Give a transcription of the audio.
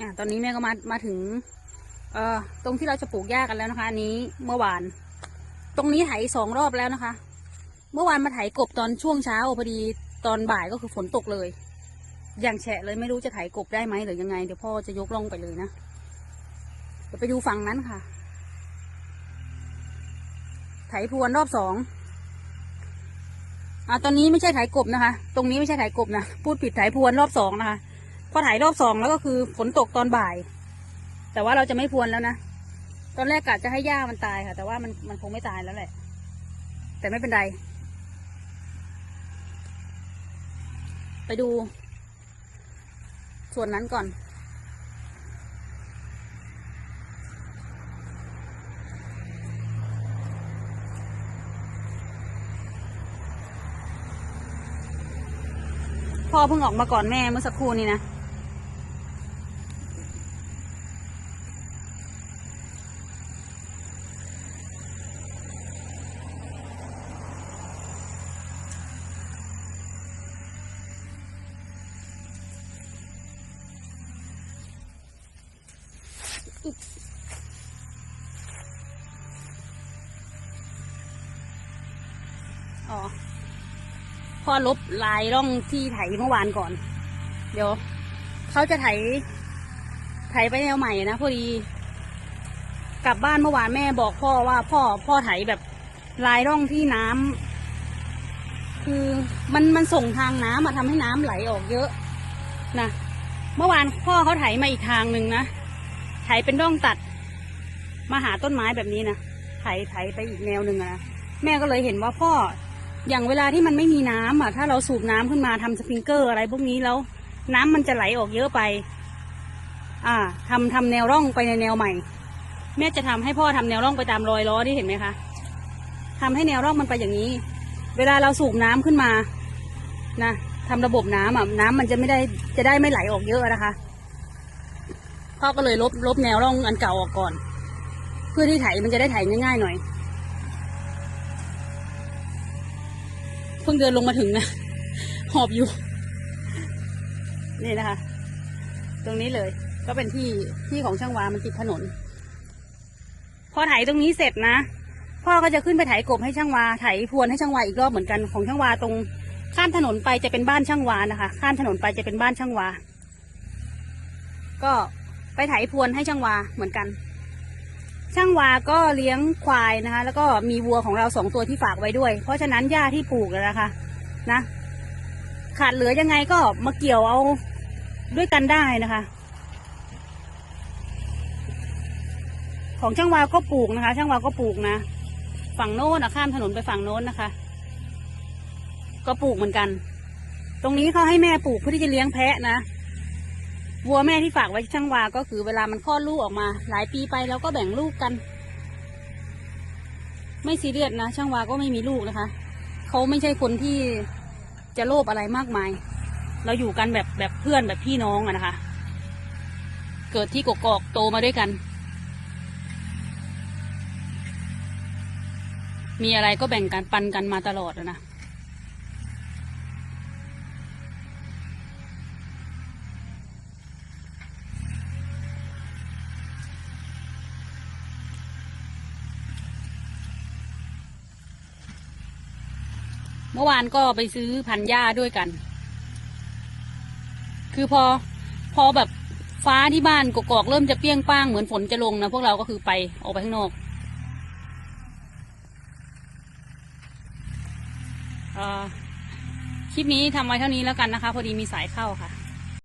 อะตอนนี้แม่ก็มามาถึง เอ่อตรงที่เราจะปลูกหญ้ากันแล้วนะคะ อันนี้เมื่อวาน ตรงนี้ไถสองรอบแล้วนะคะ เมื่อวานมาไถกบตอนช่วงเช้าพอดีตอนบ่ายก็คือฝนตกเลย อย่างแฉะเลยไม่รู้จะไถกบได้ไหมหรือยังไงเดี๋ยวพ่อจะยกล่องไปเลยนะเดี๋ยวไปดูฝั่งนั้นค่ะ ไถพรวนรอบสองอะตอนนี้ไม่ใช่ไถกบนะคะ ตรงนี้ไม่ใช่ไถกบนะพูดผิดไถพรวนรอบสองนะคะ พอไถรอบสองแล้วก็คือฝนตกตอนบ่าย แต่ว่าเราจะไม่พรวนแล้วนะ ตอนแรกกะจะให้หญ้ามันตายค่ะ แต่ว่ามันมันคงไม่ตายแล้วแหละ แต่ไม่เป็นไร ไปดู ส่วนนั้นก่อนพ่อเพิ่งออกมาก่อนแม่เมื่อสักครู่นี้นะ อ๋อพ่อลบลายร่องที่ไถเมื่อวานก่อน เดี๋ยวเขาจะไถ ไถไปแนวใหม่นะพอดี กลับบ้านเมื่อวานแม่บอกพ่อว่าพ่อพ่อไถแบบลายร่องที่น้ำคือมันมันส่งทางน้ำมาทำให้น้ำไหลออกเยอะนะเมื่อวานพ่อเขาไถมาอีกทางหนึ่งนะไถเป็นร่องตัด มาหาต้นไม้แบบนี้นะไถไถไปอีกแนวหนึ่งนะแม่ก็เลยเห็นว่าพ่อ อย่างเวลาที่มันไม่มีน้ำอะ ถ้าเราสูบน้ำขึ้นมาทำสปริงเกอร์อะไรพวกนี้แล้ว น้ำมันจะไหลออกเยอะไป อ่าทำทำแนวร่องไปในแนวใหม่ แม่จะทำให้พ่อทำแนวร่องไปตามรอยล้อที่เห็นไหมคะทำให้แนวร่องมันไปอย่างนี้ เวลาเราสูบน้ำขึ้นมานะทำระบบน้ำอะน้ำมันจะไม่ได้จะได้ไม่ไหลออกเยอะนะคะพ่อก็เลยลบลบแนวร่องอันเก่าออกก่อน เพื่อที่ไถมันจะได้ไถง่ายๆหน่อย พิ่งเดินลงมาถึงนะ หอบอยู่ นี่นะคะ ตรงนี้เลย ก็เป็นที่ที่ของช่างวามันติดถนน พอไถตรงนี้เสร็จนะ พ่อก็จะขึ้นไปไถกบให้ช่างวา ไถพวนให้ช่างวาอีกรอบเหมือนกัน ของช่างวาตรงข้ามถนนไปจะเป็นบ้านช่างวานะคะ ข้ามถนนไปจะเป็นบ้านช่างวา ก็ไปไถพวนให้ช่างวาเหมือนกัน ช่างวาก็เลี้ยงควายนะคะ แล้วก็มีวัวของเราสองตัวที่ฝากไว้ด้วย เพราะฉะนั้นหญ้าที่ปลูกนะคะนะ ขาดเหลือยังไงก็มาเกี่ยวเอาด้วยกันได้นะคะ ของช่างวาก็ปลูกนะคะ ช่างวาก็ปลูกนะ ฝั่งโน้นอะข้ามถนนไปฝั่งโน้นนะคะ ก็ปลูกเหมือนกัน ตรงนี้เขาให้แม่ปลูกเพื่อที่จะเลี้ยงแพะนะ วัวแม่ที่ฝากไว้ช่างวาก็คือเวลามันคลอดลูกออกมา หลายปีไปเราก็แบ่งลูกกัน ไม่ซีเรียสนะช่างวาก็ไม่มีลูกนะคะเขาไม่ใช่คนที่จะโลภอะไรมากมาย เราอยู่กันแบบแบบเพื่อนแบบพี่น้องอะนะคะ เกิดที่กกอกโตมาด้วยกัน มีอะไรก็แบ่งกันปันกันมาตลอดนะ เมื่อวานก็ไปซื้อพันหญ้าด้วยกัน คือพอพอแบบฟ้าที่บ้านกอกเริ่มจะเปรี้ยงป้างเหมือนฝนจะลงนะพวกเราก็คือไปออกไปข้างนอกอคลิปนี้ทำไว้เท่านี้แล้วกันนะคะ พอดีมีสายเข้าค่ะ